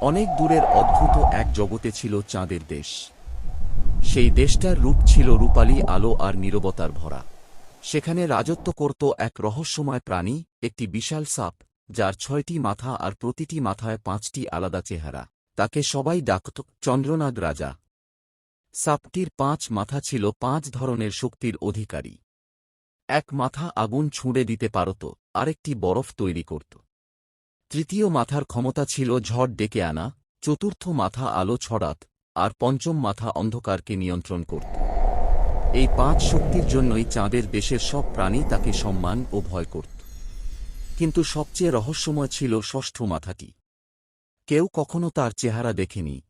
অনেক দূরের অদ্ভুত এক জগতে ছিল চাঁদের দেশ। সেই দেশটার রূপ ছিল রূপালী, আলো আর নীরবতার ভরা। সেখানে রাজত্ব করত এক রহস্যময় প্রাণী, একটি বিশাল সাপ, যার ছয়টি মাথা আর প্রতিটি মাথায় পাঁচটি আলাদা চেহারা। তাকে সবাই ডাকত চন্দ্রনাগ রাজা। সাপটির পাঁচ মাথা ছিল পাঁচ ধরনের শক্তির অধিকারী। এক মাথা আগুন ছুঁড়ে দিতে পারত, আরেকটি বরফ তৈরি করত। তৃতীয় মাথার ক্ষমতা ছিল ঝড় ডেকে আনা, চতুর্থ মাথা আলো ছড়াত, আর পঞ্চম মাথা অন্ধকারকে নিয়ন্ত্রণ করত। এই পাঁচ শক্তির জন্যই চাঁদের দেশের সব প্রাণী তাকে সম্মান ও ভয় করত। কিন্তু সবচেয়ে রহস্যময় ছিল ষষ্ঠ মাথাটি। কেউ কখনো তার চেহারা দেখেনি।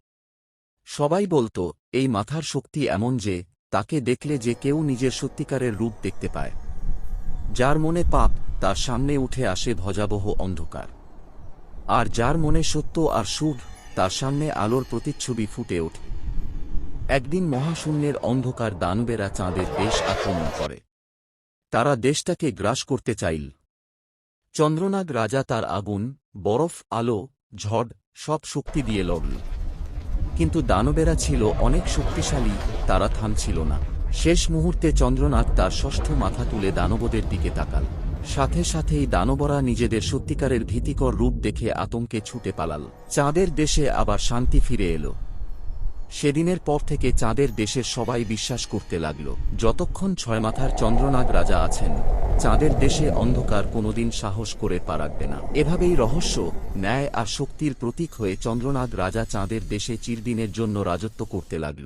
সবাই বলত, এই মাথার শক্তি এমন যে, তাকে দেখলে যে কেউ নিজের সত্যিকারের রূপ দেখতে পায়। যার মনে পাপ, তার সামনে উঠে আসে ভজাবহ অন্ধকার। আর যার মনে সত্য আর সুখ, তার সামনে আলোর প্রতিচ্ছবি ফুটে ওঠে। একদিন মহাশূন্যের অন্ধকার দানবেরা চাঁদের দেশ আক্রমণ করে। তারা দেশটাকে গ্রাস করতে চাইল। চন্দ্রনাগ রাজা তার আগুন, বরফ, আলো, ঝড় সব শক্তি দিয়ে লড়ল। কিন্তু দানবেরা ছিল অনেক শক্তিশালী, তারা থামছিল না। শেষ মুহূর্তে চন্দ্রনাথ তার ষষ্ঠ মাথা তুলে দানবদের দিকে তাকাল। সাথে সাথেই দানবরা নিজেদের সত্যিকারের ভীতিকর রূপ দেখে আতঙ্কে ছুটে পালাল। চাঁদের দেশে আবার শান্তি ফিরে এলো। সেদিনের পর থেকে চাঁদের দেশের সবাই বিশ্বাস করতে লাগল। যতক্ষণ ছয় মাথার চন্দ্রনাগ রাজা আছেন, চাঁদের দেশে অন্ধকার কোনোদিন সাহস করে পা রাখবে না। এভাবেই রহস্য, ন্যায় আর শক্তির প্রতীক হয়ে চন্দ্রনাগ রাজা চাঁদের দেশে চিরদিনের জন্য রাজত্ব করতে লাগল।